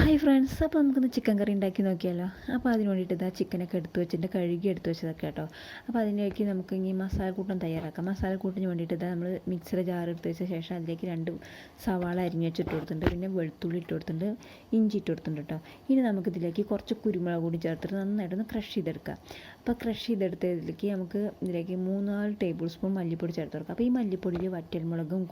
Hi friends അപ്പോൾ നമുക്കൊന്ന് chicken കറി ഉണ്ടാക്കി നോക്കിയാലോ? അപ്പോൾ അതിന് വേണ്ടിയിട്ട് ഇതാ ചിക്കനൊക്കെ എടുത്ത് വെച്ചിട്ട് കഴുകി എടുത്ത് വെച്ചതൊക്കെ കേട്ടോ. അപ്പോൾ അതിനേക്ക് നമുക്ക് ഇനി മസാലക്കൂട്ടം തയ്യാറാക്കാം. മസാലക്കൂട്ടിന് വേണ്ടിയിട്ട് ഇതാ നമ്മൾ മിക്സർ ജാർ എടുത്ത് വെച്ച ശേഷം അതിലേക്ക് രണ്ട് സവാള അരിഞ്ഞ് വെച്ചിട്ട് കൊടുത്തിട്ടുണ്ട്. പിന്നെ വെളുത്തുള്ളി ഇട്ട് കൊടുത്തിട്ടുണ്ട്. ഇഞ്ചി ഇട്ട് കൊടുത്തിട്ടുണ്ട് കേട്ടോ. ഇനി നമുക്കിതിലേക്ക് കുറച്ച് കുരുമുളക് കൂടി ചേർത്തിട്ട് നന്നായിട്ടൊന്ന് ക്രഷ് ചെയ്തെടുക്കുക അപ്പോൾ ക്രഷ് ചെയ്തെടുത്തതിലേക്ക് നമുക്ക് ഇതിലേക്ക് മൂന്നാൽ ടേബിൾ സ്പൂൺ മല്ലിപ്പൊടി ചേർത്ത് കൊടുക്കാം. അപ്പോൾ ഈ മല്ലിപ്പൊടിയിൽ വറ്റൽമുളകും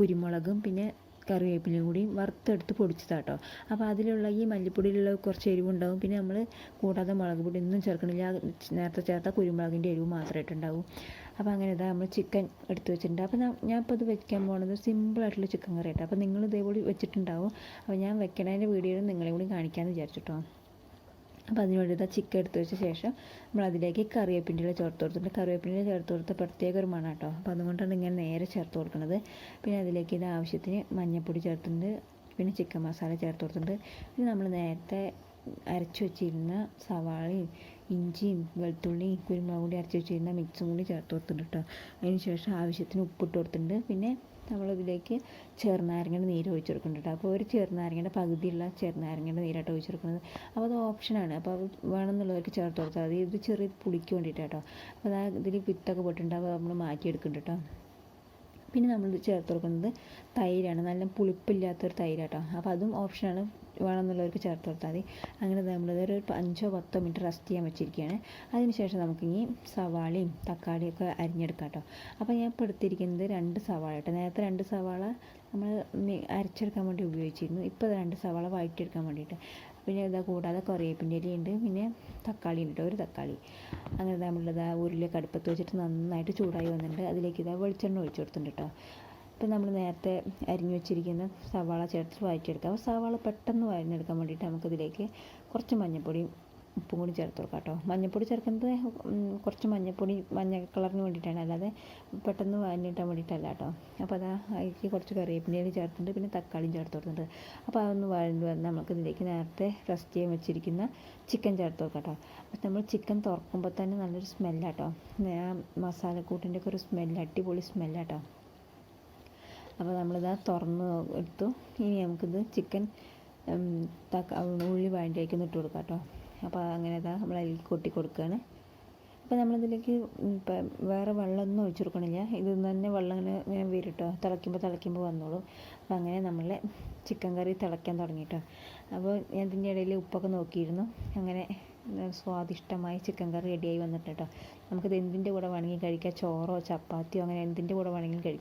കുരുമുളകും പിന്നെ കറിവേപ്പിലയും കൂടി വറുത്തെടുത്ത് പൊടിച്ചതാട്ടോ. അപ്പോൾ അതിലുള്ള ഈ മല്ലിപ്പൊടിയിലുള്ള കുറച്ച് എരിവുണ്ടാവും. പിന്നെ നമ്മൾ കൂടാതെ മുളക് പൊടി ഒന്നും ചേർക്കണില്ല. നേരത്തെ ചേർത്ത കുരുമുളകിന്റെ എരിവ് മാത്രമായിട്ടുണ്ടാവും അപ്പോൾ അങ്ങനെ ഇതാ നമ്മൾ ചിക്കൻ എടുത്ത് വെച്ചിട്ടുണ്ട്. അപ്പോൾ ഞാൻ ഇപ്പോൾ ഇത് വെക്കാൻ പോകുന്നത് സിമ്പിളായിട്ടുള്ള ചിക്കൻ കറി അപ്പോൾ നിങ്ങൾ ഇതേപോലെ വെച്ചിട്ടുണ്ടാവും. അപ്പോൾ ഞാൻ വെക്കണതിന്റെ വീഡിയോയിൽ നിങ്ങളെ കൂടി കാണിക്കാമെന്ന് വിചാരിച്ചിട്ടോ. അപ്പോൾ അതിന് വേണ്ടി ചിക്കൻ എടുത്ത് വെച്ച ശേഷം നമ്മൾ അതിലേക്ക് കറിവേപ്പിന്റെ ചേർത്ത് കൊടുത്തിട്ടുണ്ട്. കറിവേപ്പിന്റെ ചേർത്ത് കൊടുത്ത പ്രത്യേക ഒരു മണം കേട്ടോ അപ്പോൾ അതുകൊണ്ടാണ് ഇങ്ങനെ ചേർത്ത് കൊടുക്കുന്നത്. പിന്നെ അതിലേക്ക് ഇത് ആവശ്യത്തിന് മഞ്ഞൾപ്പൊടി ചേർത്തിട്ടുണ്ട്. പിന്നെ ചിക്കൻ മസാല ചേർത്ത് കൊടുത്തിട്ടുണ്ട്. പിന്നെ നമ്മൾ നേരത്തെ അരച്ച് വെച്ചിരുന്ന സവാളയും ഇഞ്ചിയും വെളുത്തുള്ളിയും കുരുമുളകും കൂടി അരച്ച് വെച്ചിരുന്ന മിക്സും കൂടി ചേർത്ത് കൊടുത്തിട്ടുണ്ട് കേട്ടോ അതിന് ശേഷം ആവശ്യത്തിന് ഉപ്പിട്ട് കൊടുത്തിട്ടുണ്ട്. പിന്നെ നമ്മളിതിലേക്ക് ചെറുനാരങ്ങയുടെ നീര് ഒഴിച്ചു കൊടുക്കുന്നുണ്ട് കേട്ടോ അപ്പോൾ ഒരു ചെറുനാരങ്ങയുടെ പകുതിയുള്ള ചെറുനാരങ്ങയുടെ നീരായിട്ട് ഒഴിച്ചു കൊടുക്കുന്നത്. അപ്പോൾ അത് ഓപ്ഷനാണ് അപ്പോൾ അത് വേണമെന്നുള്ളവർക്ക് ചേർത്ത് കൊടുത്താൽ മതി. ഇത് ചെറിയ പുളിക്ക് വേണ്ടിയിട്ടാണ് കേട്ടോ അപ്പോൾ ഇതിൽ വിത്തൊക്കെ പൊട്ടുണ്ടാവുക നമ്മൾ മാറ്റിയെടുക്കുന്നുണ്ട് കേട്ടോ പിന്നെ നമ്മൾ ചേർത്ത് കൊടുക്കുന്നത് തൈരാണ്. നല്ല പുളിപ്പില്ലാത്തൊരു തൈരാട്ടോ. അപ്പോൾ അതും ഓപ്ഷനാണ് വേണമെന്നുള്ളവർക്ക് ചേർത്ത് കൊടുത്താൽ മതി. അങ്ങനെ നമ്മളിതൊരു അഞ്ചോ പത്തോ മിനിറ്റ് റെസ്റ്റ് ചെയ്യാൻ വെച്ചിരിക്കുകയാണ്. അതിനുശേഷം നമുക്കിനി സവാളയും തക്കാളിയും ഒക്കെ അരിഞ്ഞെടുക്കാം കേട്ടോ അപ്പോൾ ഞാൻ ഇപ്പോൾ എടുത്തിരിക്കുന്നത് രണ്ട് സവാള കേട്ടോ. നേരത്തെ രണ്ട് സവാള നമ്മൾ അരച്ചെടുക്കാൻ വേണ്ടി ഉപയോഗിച്ചിരുന്നു. ഇപ്പോൾ രണ്ട് സവാള വഴറ്റിയെടുക്കാൻ വേണ്ടിയിട്ട്. പിന്നെ ഇതാ കൂടാതെ കറിവേപ്പിന്റെ ഉണ്ട്. പിന്നെ തക്കാളി ഉണ്ട്. ഒരു തക്കാളി. അങ്ങനെ നമ്മളിതാ ഉരുളിയൊക്കെ അടുപ്പത്ത് വെച്ചിട്ട് നന്നായിട്ട് ചൂടായി വന്നിട്ടുണ്ട്. അതിലേക്ക് ഇതാ വെളിച്ചെണ്ണ ഒഴിച്ചു കൊടുത്തിട്ടുണ്ട് കേട്ടോ ഇപ്പം നമ്മൾ നേരത്തെ അരിഞ്ഞു വെച്ചിരിക്കുന്ന സവാള ചേർത്ത് വഴറ്റിയെടുക്കാം. സവാള പെട്ടെന്ന് വഴഞ്ഞെടുക്കാൻ വേണ്ടിയിട്ട് നമുക്കിതിലേക്ക് കുറച്ച് മഞ്ഞൾപ്പൊടിയും ഉപ്പും കൂടി ചേർത്ത് കൊടുക്കാം കേട്ടോ. മഞ്ഞൾപ്പൊടി ചേർക്കുന്നത് കുറച്ച് മഞ്ഞൾപ്പൊടി മഞ്ഞ കളറിന് വേണ്ടിയിട്ടാണ്. അല്ലാതെ പെട്ടെന്ന് വഴഞ്ഞിട്ടാൻ വേണ്ടിയിട്ടല്ല കേട്ടോ. അപ്പോൾ അതാ അതിലേക്ക് കുറച്ച് കറിവേപ്പിന്റെ ചേർത്തിട്ടുണ്ട്. പിന്നെ തക്കാളിയും ചേർത്ത് കൊടുത്തിട്ടുണ്ട്. അപ്പോൾ അതൊന്ന് വഴണ്ട് വന്ന് നമുക്ക് ഇതിലേക്ക് നേരത്തെ റെസ്റ്റ് ചെയ്യാൻ വെച്ചിരിക്കുന്ന ചിക്കൻ ചേർത്ത് കൊടുക്കാം കേട്ടോ. അപ്പോൾ നമ്മൾ ചിക്കൻ തുറക്കുമ്പോൾ തന്നെ നല്ലൊരു സ്മെല്ലാട്ടോ മസാലക്കൂട്ടിന്റെ ഒക്കെ ഒരു സ്മെല്ല് അടിപൊളി സ്മെല്ലാട്ടോ അപ്പോൾ നമ്മളിത് തുറന്ന് എടുത്തു. ഇനി നമുക്കിത് ചിക്കൻ ഉള്ളി വഴണ്ടിലേക്ക് ഇട്ട് കൊടുക്കാം കേട്ടോ. അപ്പോൾ അങ്ങനെ ഇതാ നമ്മൾ അതിൽ കൊട്ടി കൊടുക്കുകയാണ് അപ്പോൾ നമ്മളിതിലേക്ക് വേറെ വെള്ളമൊന്നും ഒഴിച്ചു കൊടുക്കണില്ല. ഇത് തന്നെ വെള്ളം ഇങ്ങനെ ഇങ്ങനെ വരും കേട്ടോ തിളയ്ക്കുമ്പോൾ തിളയ്ക്കുമ്പോൾ വന്നോളും. അപ്പോൾ അങ്ങനെ നമ്മളെ ചിക്കൻ കറി തിളയ്ക്കാൻ തുടങ്ങി കേട്ടോ അപ്പോൾ ഞാൻ ഇതിന്റെ ഇടയിൽ ഉപ്പൊക്കെ നോക്കിയിരുന്നു. അങ്ങനെ സ്വാദിഷ്ടമായ ചിക്കൻ കറി റെഡിയായി വന്നിട്ട് കേട്ടോ നമുക്കിത് എന്തിന്റെ കൂടെ വേണമെങ്കിൽ കഴിക്കാം? ചോറോ ചപ്പാത്തിയോ അങ്ങനെ എന്തിന്റെ കൂടെ വേണമെങ്കിലും കഴിക്കാം.